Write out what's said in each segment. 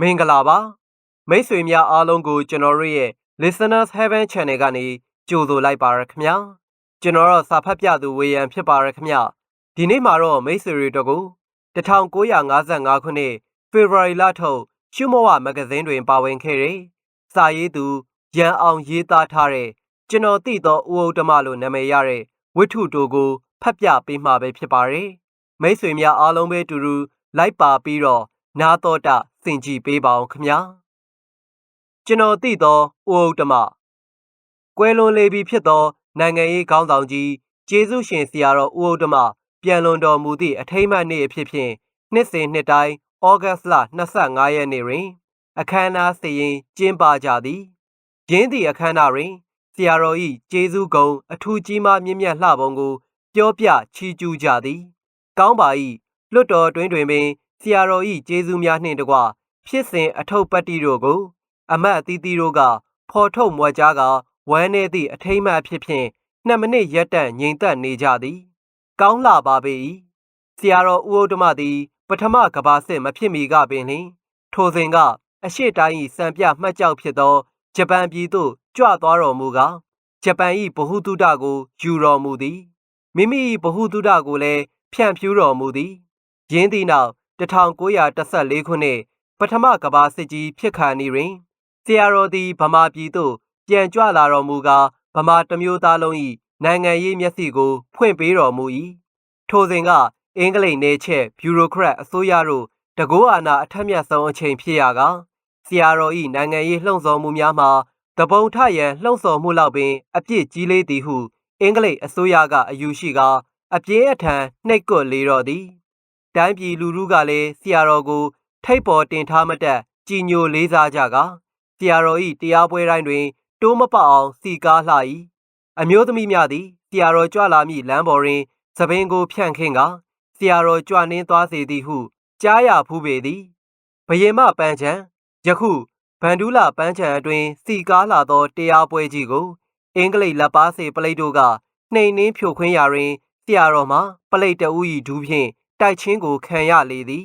မင်္ဂလာပါမိတ်ဆွေများအားလုံးကိုကျွန်တော်တို့ရဲ့ Listeners Heaven Channel ကနေကြိုဆိုလိုက်ပါရခင်ဗျာကျွန်တော်တော့စာဖတ်ပြသူဝေယံဖြစ်ပါရခင်ဗျာဒီနေ့မှာတော့မိတ်ဆွေတွေတို့ကို1955ခုနှစ်ဖေဖော်ဝါရီလထုတ်ရှုမောဝမဂဇင်းတွင်ပါဝင်ခဲ့တဲ့စာရေးသူရန်အောင်ရေးသားထားတဲ့ကျွန်တော်သိသောဥဥတ္တမလို့နာမည်ရတဲ့ဝိထုတိုကိုဖတ်ပြပေးမှာပဲဖြစ်ပါတယ်မိတ်ဆွေများအားလုံးပဲတူတူလိုက်ပါပြီးတော့နာတော်တာ စင်ကြည်ပေးပါအောင်ခင်ဗျာကျွန်တော်သိသောဥဥတ္တမကွယ်လွန်လေပြီဖြစ်သော နိုင်ငံရေးခေါင်းဆောင်ကြီးကျေးဇူးရှင်ဆရာတော်ဥဥတ္တမပြန်လွန်တော်မူသည့်အထိမ်းအမှတ်နေ့အဖြစ်ဖြင့်နှစ်စဉ်နှစ်တိုင်းဩဂတ်လ25ရက်နေ့တွင်အခမ်းအနားစည်ရင်ကျင်းပကြသည်ရင်းသည့်အခမ်းအနားတွင်ဆရာတော်၏ကျေးဇူးကုံအထူးကြီးမားမြင့်မြတ်လှပုံကို ပြောပြချီးကျူးကြသည် ကောင်းပါ၏လွတ်တော်တွင်တွင်ပင် ဆရာတော်၏ကျေးဇူးများနှင့်တကွဖြစ်စဉ်အထုပ်ပတ္တိတို့ကို အမတ်အသီးသီးတို့ကဖော်ထုတ်မွက်ကြားကဝမ်းနေသည့်အထိမ်းအမှတ်ဖြစ်ဖြင့်နှစ်မိနစ်ရက်တန့်ငြိမ်သက်နေကြသည် ကောင်းလှပါပေ၏ဆရာတော်ဦးဥဒ္ဓမသည် ပထမကဘာစစ်မဖြစ်မီကပင်လျှင်ထိုစဉ်ကအရှိတိုင်း၏စံပြမှတ်ကြောက်ဖြစ်သောဂျပန်ပြည်သို့ကြွသွားတော်မူကာဂျပန်၏ဗဟုသုတကိုယူတော်မူသည်မိမိ၏ဗဟုသုတကိုလည်းဖြန့်ဖြူးတော်မူသည်ယင်းသည့်နောက် 1914ခုနှစ်ပထမကဘာစစ်ကြီးဖြစ်ခါနေတွင်ဆရာတော်သည်ဗမာပြည်သို့ပြန်ကြွလာတော်မူကာဗမာတမျိုးသားလုံး၏နိုင်ငံရေးမျက်စိကိုဖွင့်ပေးတော်မူ၏ထိုစဉ်ကအင်္ဂလိပ်နယ်ချက်ဘျူရိုကရက်အစိုးရတို့တကောအာဏာအထက်မြတ်ဆုံးအချိန်ဖြစ်ရာကဆရာတော်၏နိုင်ငံရေးလှုံ့ဆော်မှုများမှာတပုံထရန်လှုံ့ဆော်မှုလောက်ပင်အပြစ်ကြီးလေးသည်ဟုအင်္ဂလိပ်အစိုးရကအယူရှိကာအပြင်းအထန်နှိပ်ကွက်လေတော့သည် တိုင်းပြည်လူထုကလည်းဆရာတော်ကို ထိတ်ပေါ်တင်ထားမတတ်ကြည်ညိုလေးစားကြကာဆရာတော်၏တရားပွဲတိုင်းတွင် တိုးမပအောင်စီကားလှ၏အမျိုးသမီးများသည်ဆရာတော်ကြွလာမည့်လမ်းပေါ်တွင်သပင်ကိုဖြန့်ခင်းကာဆရာတော်ကြွနှင်းသွားစေသည်ဟုကြားရဖူးပေသည်ဘယေမပန်းချံယခုဗန္ဒူးလာပန်းချံအတွင်စီကားလာသောတရားပွဲကြီးကို အင်္ဂလိပ်လက်ပါစေပလိတ်တို့ကနှိမ်နှင်းဖြိုခွင်းရာတွင်ဆရာတော်မှာပလိတ်တဦး၏ဒူးဖြင့် တိုက်ချင်းကိုခံရလေသည်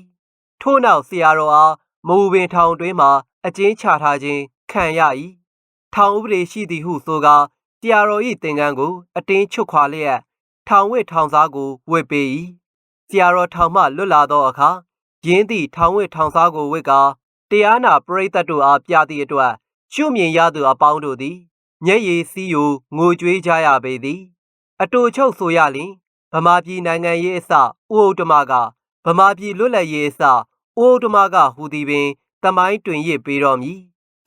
ထို့နောက်ဆရာတော်အားမူပင်ထောင်တွင်မှအကျဉ်းချထားခြင်းခံရ၏ထောင်ဥပဒေရှိသည်ဟုဆိုကာဆရာတော်၏သင်္ကန်းကို အတင်းချွတ်ခွာလျက်ထောင်ဝစ်ထောင်စားကိုဝစ်ပေ၏ဆရာတော်ထောင်မှလွတ်လာသောအခါရင်းသည့်ထောင်ဝစ်ထောင်စားကိုဝစ်ကာတရားနာပရိသတ်တို့အားပြသည့်အတွက်ရှုမြင်ရသူအပေါင်းတို့သည် မျက်ရည်စီးယိုငိုကြွေးကြရပေသည် အတူချုပ်ဆိုရလျင် ဗမာပြည်နိုင်ငံရေးအစဥဥတ္တမကဗမာပြည်လွတ်လပ်ရေးအစဥဥတ္တမကဟူသည်ပင်တမိုင်းတွင်ရစ်ပေးတော်မူ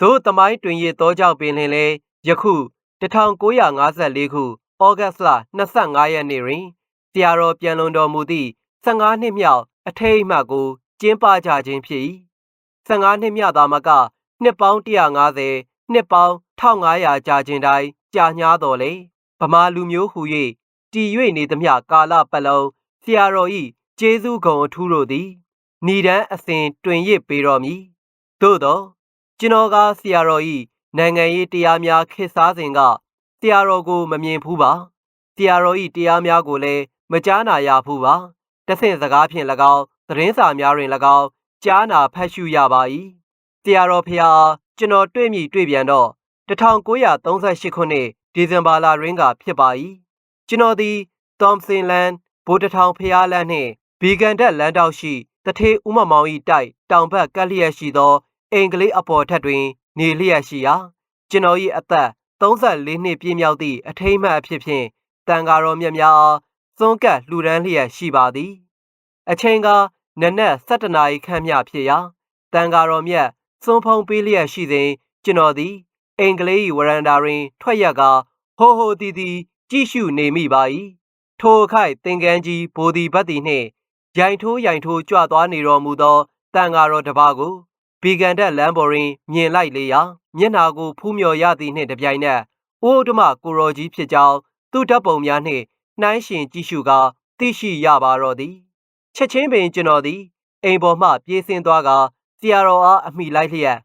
သို့တမိုင်းတွင်ရစ်သောကြောင့်ပင်လင်လေယခု1954ခုဩဂတ်လ25ရက်နေ့တွင်ဆရာတော်ပြန်လွန်တော်မူသည့်15နှစ်မြောက်အထိမ်းအမှတ်ကိုကျင်းပကြခြင်းဖြစ်၏15နှစ်မြောက်သာမကနှစ်ပေါင်း150နှစ်ပေါင်း1500ကြာခြင်းတိုင်းကြာညားတော်လေဗမာလူမျိုးဟူ၍ တည်၍နေသမျှကာလပတ်လုံးဆရာတော်၏ကျေးဇူးဂုံအထူးတို့သည်ဏိဒန်းအစဉ်တွင်ရစ်ပေတော်မူသို့သောကျွန်တော်ကဆရာတော်၏နိုင်ငံရေးတရားများခေတ်စားစဉ်ကဆရာတော်ကိုမမြင်ဘူးပါဆရာတော်၏တရားများကိုလည်းမကြားနာရဘူးပါတဆင့်စကားဖြင့်၎င်းသတင်းစာများတွင်၎င်းကြားနာဖတ်ရှုရပါ၏ဆရာတော်ဖျားကျွန်တော်တွေ့မိတွေ့ပြန်တော့1938ခုနှစ်ဒီဇင်ဘာလတွင်ကဖြစ်ပါ၏ ကျွန်တော်သည်သောမ်ဆင်လန်ဗိုလ်တထောင်ဖျားလန်းနှင့်ဘီကန်တက်လန်းတောက်ရှိတထေးဦးမမောင်၏တိုက်တောင်ဘက်ကပ်လျက်ရှိသောအင်္ဂလိပ်အပေါ်ထက်တွင် နေလျက်ရှိရာကျွန်တော်၏အသက်34နှစ်ပြည့်မြောက်သည့်အထိမ်းအမှတ်အဖြစ်ဖြင့်တန်ဃာတော်မြတ်များအားသွန်းကပ်လှူဒန်းလျက်ရှိပါသည် အချိန်ကနနက်7နာရီခန့်မျှဖြစ်ရာတန်ဃာတော်မြတ်သွန်းဖုံးပေးလျက်ရှိစဉ်ကျွန်တော်သည်အင်္ဂလိပ်ဝရန်ဒါတွင် ထွက်ရက်ကဟိုဟိုတီတီ ကြည့်ရှုနေမိပါ၏ထိုအခိုက်သင်္ကန်းကြီးဘိုဒီဘတ်တီနှင့်ရိုင်ထိုးရိုင်ထိုးကြွသွားနေတော်မူသောတန်ဃာတော်တစ်ပါးကိုဘီကန်တက်လမ်းပေါ်တွင်မြင်လိုက်လေရာမျက်နာကိုဖူးမြော်ရသည်နှင့်တပြိုင်နက်အိုးဓမကိုရောကြီးဖြစ်ကြောင်းသူ့ဓာတ်ပုံများနှင့်နှိုင်းရှင်ကြည့်ရှုကာသိရှိရပါတော့သည်ချက်ချင်းပင်ကျွန်တော်သည်အိမ်ပေါ်မှပြေးဆင်းသွားကာဆရာတော်အားအမိလိုက်လျက်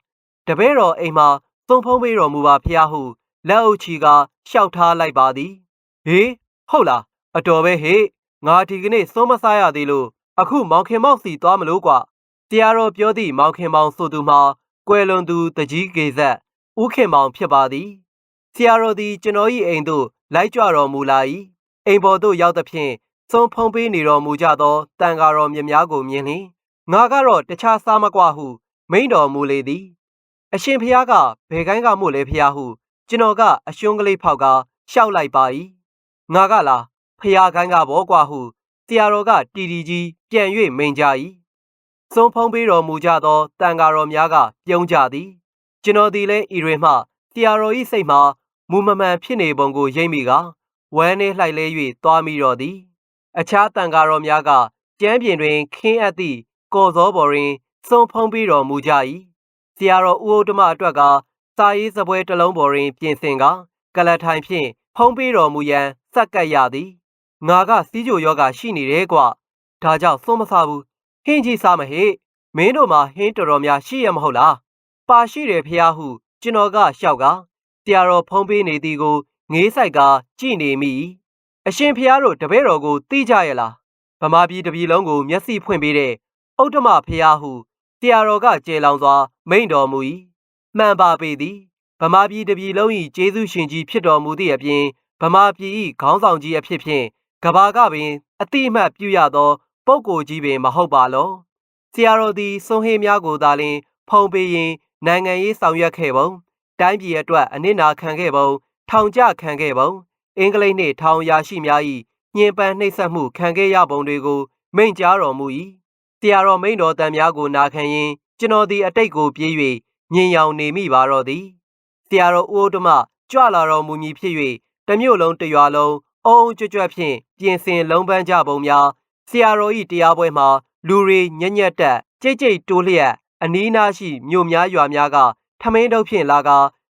တပည့်တော်အိမ်မှာသုံးဖုံးပေးတော်မူပါဖျားဟုလက်အုပ်ချီကရှောက်ထားလိုက်ပါသည် ဟေးဟုတ်လားအတော်ပဲဟေ့ငါဒီကနေ့စိုးမစားရသေးလို့အခုမောင်ခင်မောက်စီသွားမလို့ကွာဆရာတော်ပြောသည့်မောင်ခင်မောင်ဆိုသူမှာကွယ်လွန်သူတကြီးကေဆက်ဥခင်မောင်ဖြစ်ပါသည်ဆရာတော်သည်ကျွန်တော်၏အိမ်သို့လိုက်ကြွတော်မူလာ၏အိမ်ပေါ်သို့ရောက်သဖြင့်စုံဖုံးပေးနေတော်မူကြသောတန်ဃာတော်မြတ်များကိုမြင်လျင်ငါကတော့တခြားစားမကွာဟုမိန့်တော်မူလေသည်အရှင်ဖျားကဘယ်ကိုင်းကမို့လဲဖျားဟု ကျွန်တော်ကအရှုံးကလေးဖောက်ကရှောက်လိုက်ပါ၏ ငါကလားဖျားကိုင်းကဘောကွာဟုဆရာတော်ကတီတီကြီးပြန်၍မိန်ကြ၏စုံဖုံးပေးတော်မူကြသောတန်ဃာတော်များကပြုံးကြသည် ကျွန်တော်သည်လည်းဤတွင်မှဆရာတော်၏စိတ်မှာမူမမှန်ဖြစ်နေပုံကိုရိပ်မိကဝမ်းနှဲလှိုက်လဲ၍သွားမိတော်သည်အခြားတန်ဃာတော်များကကျမ်းပြင်တွင်ခင်းအပ်သည့်ကော်စောပေါ်တွင်စုံဖုံးပြီးတော်မူကြ၏ဆရာတော်ဦးဥတ္တမအတွက်ကစာရေးစပွဲတစ်လုံးပေါ်တွင်ပြင်ဆင်ကကလထိုင်ဖြင့် ဖုံးပြီးတော်မူရန်စက်ကပ်ရသည်ငါကစီးကြိုယောဂရှိနေတယ်ကွဒါကြောင့်စွန့်မစားဘူးဟင်းကြီးစားမဟေ့မင်းတို့မှာဟင်းတော်တော်များရှိရမဟုတ်လားပါရှိတယ်ဖះဟု ကျွန်တော်ကလျှောက်ကဆရာတော်ဖုံးပေးနေသည်ကိုငေးဆိုင်ကကြည်နေမိ၏အရှင်ဖះတို့တပည့်တော်ကိုသိကြရဲ့လားဗမာပြည်တပြည်လုံးကိုမျက်စိဖွင့်ပေးတဲ့ဥတ္တမဖះဟုဆရာတော်ကကျေလောင်စွာမိန့်တော်မူ၏မှန်ပါပေသည် ဗမာပြည်တပြည်လုံး၏ကျေးဇူးရှင်ကြီးဖြစ်တော်မူသည့်အပြင်ဗမာပြည်၏ခေါင်းဆောင်ကြီးအဖြစ်ဖြင့်ကဘာကပင်အတိအမှတ်ပြုရသောပုဂ္ဂိုလ်ကြီးပင်မဟုတ်ပါလောဆရာတော်သည်စွန်ဟေးများကိုသာလျှင်ဖုံပေးရင်နိုင်ငံရေးဆောင်ရွက်ခဲ့ပုံတိုင်းပြည်အတွက်အနစ်နာခံခဲ့ပုံထောင်ကျခံခဲ့ပုံအင်္ဂလိပ်နှင့်ထောင်ရာရှိများ၏ညင်ပန်းနှိပ်စက်မှုခံခဲ့ရပုံတွေကိုမိန့်ကြားတော်မူ၏ဆရာတော်မိန့်တော်တန်များကိုနာခံရင်ကျွန်တော်သည်အတိတ်ကိုပြေး၍ညင်ရောင်နေမိပါတော့သည် ဆရာတော်ဦးဥတ္တမကြွလာတော်မူမည်ဖြစ်၍တမျိုးလုံးတရွာလုံးအုံကြွကြွဖြင့်ပြင်ဆင်လုံးပန်းကြပုံများဆရာတော်၏တရားပွဲမှာလူတွေညံ့ညက်တက်ကြိတ်ကြိတ်တိုးလျက်အနီးနားရှိမြို့များရွာများကထမင်းတုပ်ဖြင့်လာက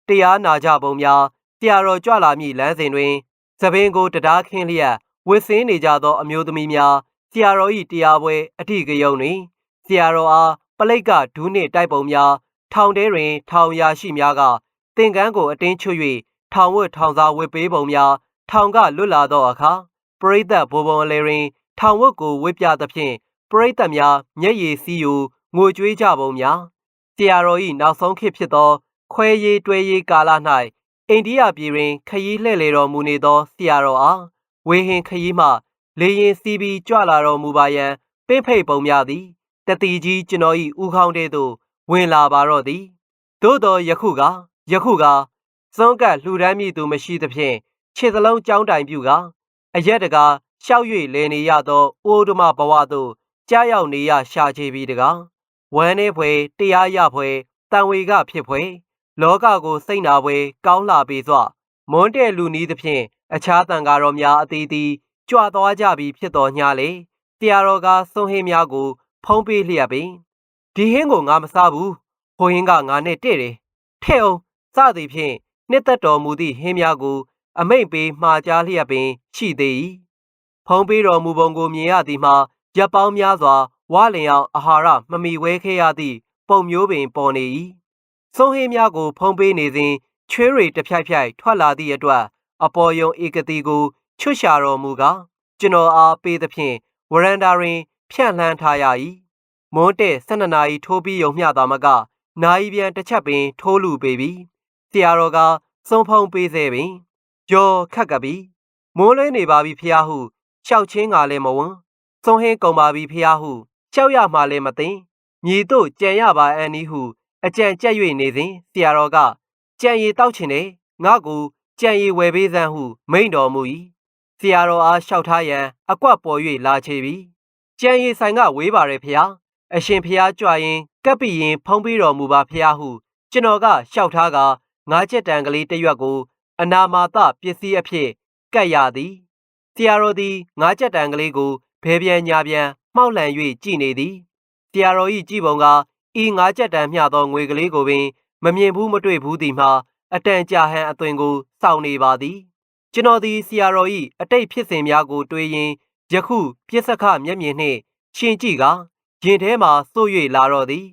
တရားနာကြပုံများဆရာတော်ကြွလာမည့်လမ်းစဉ်တွင်သပင်ကိုတရားခင်းလျက်ဝစ်စင်းနေကြသောအမျိုးသမီးများဆရာတော်၏တရားပွဲအထီကယုံတွင်ဆရာတော်အားပလိတ်ကဒူးနှင့်တိုက်ပုံများထောင်ထဲတွင် ထောင်ရာရှိများက သင်္ကန်းကိုအတင်းချွတ်၍ထောင်ဝတ်ထောင်စားဝတ်ပေးပုံများထောင်ကလွတ်လာသောအခါပရိသတ်ဘိုးဘုံအလေတွင်ထောင်ဝတ်ကိုဝတ်ပြသဖြင့်ပရိသတ်များမျက်ရည်စီးယူငိုကြွေးကြပုံများဆရာတော်၏နောက်ဆုံးခေတ်ဖြစ်သောခွဲရေးတွဲရေးကာလ၌အိန္ဒိယပြည်တွင်ခရီးလှည့်လည်တော်မူနေသောဆရာတော်အားဝေဟင်ခရီးမှလေရင်စီးပြီးကြွလာတော်မူပါရန်ပင့်ဖိတ်ပုံများသည်တတိကြီးကျွန်တော်၏ဥခေါင်းတဲသို့ဝင်လာပါတော့သည်သို့တော်ယခုက ယခုကစွန့်ကပ်လှူဒန်းမည်သူမရှိသဖြင့်ခြေစလုံးကြောင်းတိုင်ပြူကအရက်တကာရှောက်၍လဲနေရသောအိုးဓမဘဝသို့ကြားရောက်နေရရှာချေပြီးတကားဝမ်းနေဖွယ်တရားရဖွယ်တန်ဝေကဖြစ်ဖွယ်လောကကိုစိတ်နာဖွယ်ကောင်းလှပေစွာမွန်းတဲ့လူနီးသဖြင့်အခြားတန်ဃာတော်များအသေးသေးကြွသွားကြပြီးဖြစ်တော်ညာလေတရားတော်ကစွန်ဟင်းများကို ဖုံးပေးလျက်ပင်ဒီဟင်းကိုငါမစားဘူးဟိုဟင်းကငါနဲ့တဲ့တယ်ထဲ့အောင် စသည်ဖြင့်နှစ်သက်တော်မူသည့်ဟင်းများကို အမိန့်ပေးမှားကြားလျက်ပင် ရှိသေး၏ဖုံးပေးတော်မူပုံကိုမြင်ရသည်မှာရပ်ပေါင်းများစွာဝါလင်အောင်အာဟာရမမီဝဲခဲ့ရသည့်ပုံမျိုးပင်ပေါ်နေ၏စွန်ဟင်းများကို ဖုံးပေးနေစဉ်ချွေးတွေတဖြိုက်ဖြိုက်ထွက်လာသည့်အတွက်အပေါ်ယုံဧကတိကိုချွတ်ရှာတော်မူကားကျွန်တော်အားပေးသဖြင့်ဝရန်ဒါတွင် ဖြန့်လှမ်းထားရ၏မွန်းတဲ့12နာရီထိုးပြီးရုံမျှသာမကနိုင်ပြန်တစ်ချက်ပင်ထိုးလူပေပြီ ဆရာတော်ကစုံဖုံပေးစေပင်ကြော်ခက်ကပ်ပြီမိုးလွဲနေပါပြီဖះဟုရှောက်ချင်းကလည်းမဝန်းစွန်ဟင်းကုန်ပါပြီဖះဟုရှောက်ရမှလည်းမသိညီတို့ကြံရပါအန်နီဟုအကြံကြက်၍နေစဉ်ဆရာတော်ကကြံရည်တောက်ချင်တယ်ငါကူကြံရည်ဝယ်ပေးစမ်းဟု မိန့်တော်မူ၏ဆရာတော်အားလျှောက်ထားရန်အကွက်ပေါ်၍လာချေပြီကြံရည်ဆိုင်ကဝေးပါရယ်ဖះအရှင်ဖះကြွရင်ကပ်ပြီးရင်ဖုံးပြီးတော်မူပါဖះဟု ကျွန်တော်ကလျှောက်ထားက ငါးချက်တန်ကလေးတစ်ရွက်ကို အနာမာတပစ္စည်းအဖြစ်ကတ်ရသည်ဆရာတော်သည်ငါးချက်တန်ကလေးကိုဘဲပြန်ညာပြန်မှောက်လှန်၍ကြည်နေသည်ဆရာတော်၏ကြည်ပုံကဤငါးချက်တန်မျှသောငွေကလေးကိုပင် မမြင်ဘူးမတွေ့ဘူးသည်မှာအတန်ကြာဟန်အသွင်ကိုစောင့်နေပါသည် ကျွန်တော်သည်ဆရာတော်၏အတိတ်ဖြစ်စဉ်များကိုတွေးရင်းယခုပြစ္ဆခမျက်မြင်နှင့်ရှင်ကြည့်ကရင်ထဲမှစိုး၍လာတော့သည်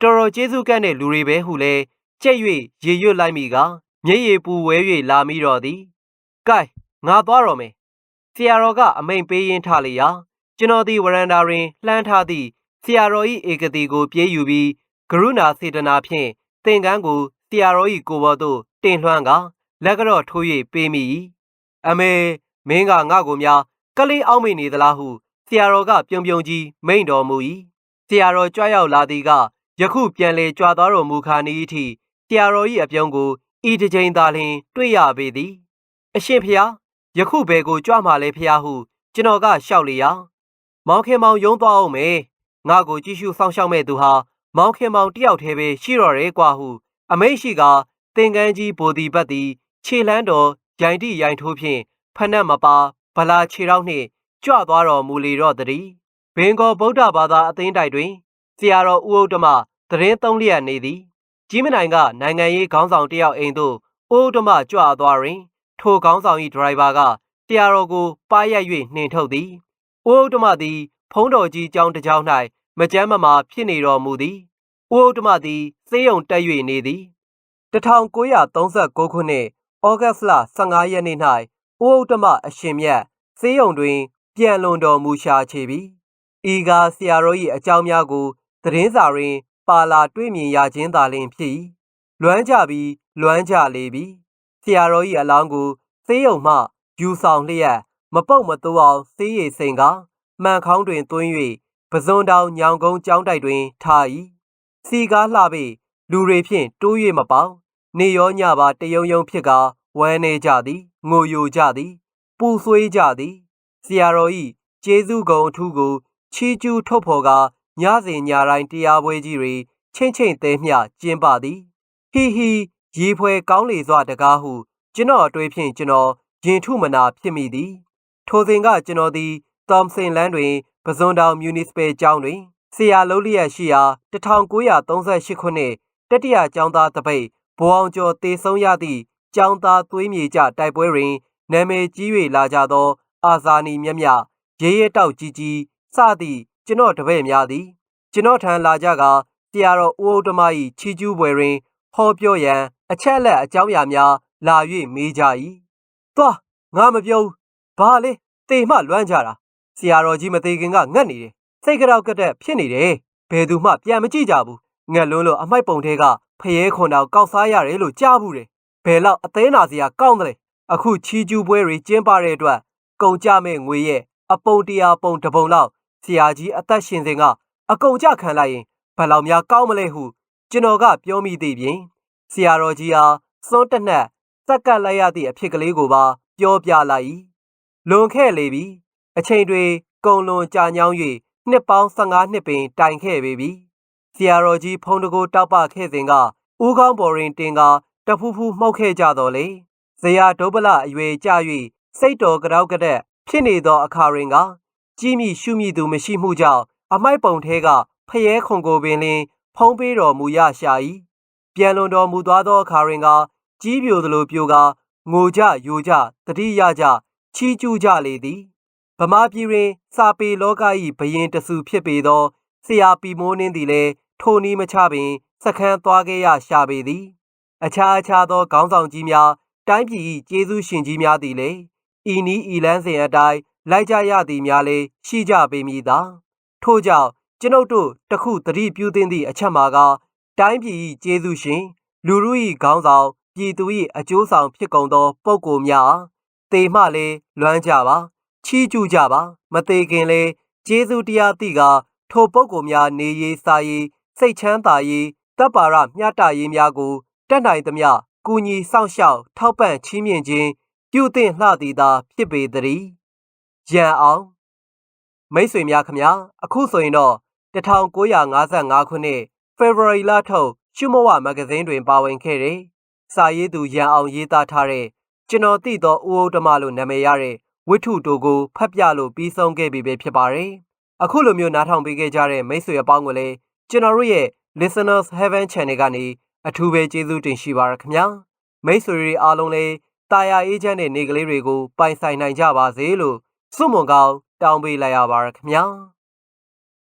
တော်တော်ကျေးဇူးကန့်တဲ့လူတွေပဲဟုလဲ ကြက်၍ရေရွတ်လိုက်မိကမျက်ရည်ပူဝဲ၍လာမိတော့သည်ကဲငါသွားတော့မယ်ဆရာတော်ကအမိန်ပေးရင်းထားလေရာကျွန်တော်သည်ဝရန်ဒါတွင်လှမ်းထားသည့်ဆရာတော်ဤဧကတိကိုပြေးယူပြီးကရုဏာစေတနာဖြင့်သင်္ကန်းကိုဆရာတော်ဤကိုယ်ပေါ်သို့တင်လွှမ်းကလက်ကတော့ထိုး၍ပေးမိ၏အမေမင်းကငါ့ကိုများကလေးအောက်မေ့နေသလားဟုဆရာတော်ကပြုံပြုံကြီးမိန့်တော်မူ၏ဆရာတော်ကြွရောက်လာသည်ကယခုပြန်လေကြွသွားတော်မူခါနီးအထိဆ ရာတော်ဤအပြုံးကိုဤတစ်ချိန်သာလျှင်တွေ့ရပေသည်အရှင်ဖျားယခုဘယ်ကိုကြွမှာလဲဖျားဟု ကျွန်တော်ကလျှောက်လေရာမောင်ခင်မောင်ယုံသွားအောင်မယ်ငါကိုကြည့်ရှုစောင့်ရှောက်မဲ့သူဟာမောင်ခင်မောင်တယောက်တည်းပဲရှိတော့တယ်ကွာဟု အမိတ်ရှိကသင်္ကန်းကြီးဘိုဒီဘတ်သည်ခြေလန်းတော်ရိုင်တိရိုင်ထိုးဖြင့်ဖနက်မပါဗလာခြေထောက်နှင့်ကြွသွားတော်မူလေတော့တည်းဘင်္ဂောဗုဒ္ဓဘာသာအသင်းတိုက်တွင်ဆရာတော်ဦးဥဒ္ဓမသတင်းသုံးလျက်နေသည် ကြီးမနိုင်ကနိုင်ငံရေးခေါင်းဆောင်တယောက်အိမ်သို့ဦးဥဒ္ဓမကြွသွားတွင်ထိုခေါင်းဆောင်၏ဒရိုင်ဘာကဆရာတော်ကိုပါရိုက်၍နှင်ထုတ်သည်ဦးဥဒ္ဓမသည် ဖုံးတော်ကြီးကျောင်းတစ်ကျောင်း၌မကြမ်းမမာဖြစ်နေတော်မူသည်ဦးဥဒ္ဓမသည်စေယုံတက်၍နေသည်1939ခုနှစ်ဩဂတ်လ15ရက်နေ့၌ဦးဥဒ္ဓမအရှင်မြတ်စေယုံတွင် ပြန်လွန်တော်မူရှာချေပြီဤကားဆရာတော်၏အကြောင်းများကိုသတင်းစာတွင် ပါလာတွေ့မြင်ရခြင်းသာလျှင်ဖြစ်၏လွမ်းကြပြီးလွမ်းကြလေပြီဆရာတော်၏အလောင်းကိုစေယုံမှယူဆောင်လျက်မပုတ်မတိုးအောင်စေးရည်စိန်ကမှန်ခေါင်းတွင်သွင်း၍ပဇွန်တောင်ညောင်ကုန်းကျောင်းတိုက်တွင်ထား၏စီကားလှပေလူတွေဖြင့်တိုး၍မပေါနေရောညပါတယုံယုံဖြစ်ကာဝမ်းနေကြသည်ငိုယိုကြသည် ပူဆွေးကြသည်ဆရာတော်ဤကျေးဇူးကုံအထူးကိုချီးကျူးထုတ်ဖော်ကာ ညစဉ်ညတိုင်းတရားပွဲကြီးတွေချင်းချင်းသေးမျှကျင်းပသည်ဟီဟီရေဖွဲကောင်းလေစွာတကားဟု ကျွန်တော်အတွေ့ဖြင့်ကျွန်တော်ရင်ထုမနာဖြစ်မိသည် ထိုစဉ်ကကျွန်တော်သည်သောမ်ဆင်လန်းတွင်ပဇွန်တောင်မြူနစ်ပယ်ကျောင်းတွင်ဆရာလုံးလျက်ရှိရာ1938ခုနှစ်တတိယကျောင်းသားတပိတ်ဘိုအောင်ကျော်တေဆုံးရသည့်ကျောင်းသားသွေးမြေကြတိုက်ပွဲတွင်နာမည်ကြီး၍လာကြသော အာဇာနည်မြတ်မြရဲရဲတောက်ကြီးကြီးစသည့် ကျွန်တော်တပည့်များသည်ကျွန်တော်ထံလာကြကဆရာတော်ဦးဥဒ္ဓမ၏ချီကျူးပွဲတွင်ဟောပြောရန်အချက်လက်အကြောင်းအရာများလာ၍မေးကြ၏သွားငါမပြောဘူးဘာလဲတေမှလွမ်းကြတာဆရာတော်ကြီးမသေးခင်ကငတ်နေတယ်စိတ်ကြောက်ကတက်ဖြစ်နေတယ်ဘယ်သူမှပြန်မကြည့်ကြဘူးငတ်လွန်းလို့အမိုက်ပုံထဲကဖျဲခွန်တော်ကောက်စားရတယ်လို့ကြားဘူးတယ်ဘယ်လောက်အသေးနာစရာကောင်းတယ်အခုချီကျူးပွဲတွေကျင်းပတဲ့အတွက်ကုန်ကြမဲ့ငွေရဲ့အပုံတရာပုံတပုံလောက် ဆရာကြီးအသက်ရှင်စဉ်ကအကုန်ကြခံလိုက်ရင်ဘယ်လောက်များကောင်းမလဲဟုကျွန်တော်ကပြောမိသေးပြင်ဆရာတော်ကြီးဟာစွန်းတနက်စက်ကပ်လိုက်ရသည့်အဖြစ်ကလေးကိုပါပြောပြလိုက်၏လွန်ခဲ့လေပြီအချိန်တွေကုံလွန်ကြာညောင်း၍နှစ်ပေါင်း15နှစ်ပင်တိုင်ခဲ့ပေပြီဆရာတော်ကြီးဖုံးတကိုတောက်ပခဲ့စဉ်ကဦးကောင်းပေါ်ရင်တင်ကတဖူးဖူးမှုတ်ခဲ့ကြတော်လေဇရာဒုပလအရွယ်ကြ၍စိတ်တော်ကြောက်ကတဲ့ဖြစ်နေသောအခါရင်က ကြီးမိရှုမိသူမရှိမှုကြောင့်အမိုက်ပုံထဲကဖျဲခုံကိုပင်လင်းဖုံးပေးတော်မူရရှာ၏ပြန်လွန်တော်မူသွားသောအခါရင်ကကြီးပြိုသလိုပြိုကငိုကြယိုကြတတိယကြချီးကျူးကြလေသည်ဗမာပြည်တွင် စာပေလောက၏ဘရင်တဆူဖြစ်ပေသောဆရာပီမိုးနှင်းသည်လည်းထိုနည်းမချပင်စခန်းသွားခဲ့ရရှာပေသည်အခြားအခြားသောခေါင်းဆောင်ကြီးများတိုင်းပြည်၏ကျေးဇူးရှင်ကြီးများသည်လည်းဤနီးဤလန်းစဉ်အတိုင်း လိုက်ကြရသည်များလည်းရှိကြပေမည်သာထို့ကြောင့်ကျွန်ုပ်တို့တခုသတိပြုသင့်သည့်အချက်မှာကတိုင်းပြည်၏ကျေးဇူးရှင် လူမှု၏ခေါင်းဆောင်ပြည်သူ၏အကျိုးဆောင်ဖြစ်ကုန်သောပုဂ္ဂိုလ်များတေမှလည်းလွမ်းကြပါချီးကျူးကြပါ မသေးခင်လေကျေးဇူးတရားသိကထိုပုဂ္ဂိုလ်များနေရေးစားရေးစိတ်ချမ်းသာရေးတပ်ပါရမျှတရေးများကိုတက်နိုင်သမျှကူညီဆောင်ရှောက်ထောက်ပံ့ချီးမြှင့်ခြင်းပြုသင့်လှသည်သာဖြစ်ပေတည်း ရန်အောင်မိတ်ဆွေများခမညာအခုဆိုရင်တော့1955ခုနှစ်ဖေဖော်ဝါရီလထုတ်ရှုမဝမဂ္ဂဇင်းတွင်ပါဝင်ခဲ့တဲ့စာရေးသူရန်အောင်ရေးသားထားတဲ့ကျွန်တော်သိသောဦးဥဒ္ဓမလို့နာမည်ရတဲ့ဝိထုတို့ကိုဖတ်ပြလို့ပြီးဆုံးခဲ့ပြီပဲဖြစ်ပါတယ်။အခုလိုမျိုးနားထောင်ပေးခဲ့ကြတဲ့မိတ်ဆွေအပေါင်းကိုလည်းကျွန်တော်တို့ရဲ့ Listeners Heaven Channel ကနေအထူးပဲကျေးဇူးတင်ရှိပါရခင်ဗျာ။မိတ်ဆွေတွေအားလုံးလည်းတာယာအေးချမ်းတဲ့နေကလေးတွေကိုပိုင်ဆိုင်နိုင်ကြပါစေလို့ ဆုမွန်ကောင်းတောင်းပေးလိုက်ရပါရခင်ဗျာ။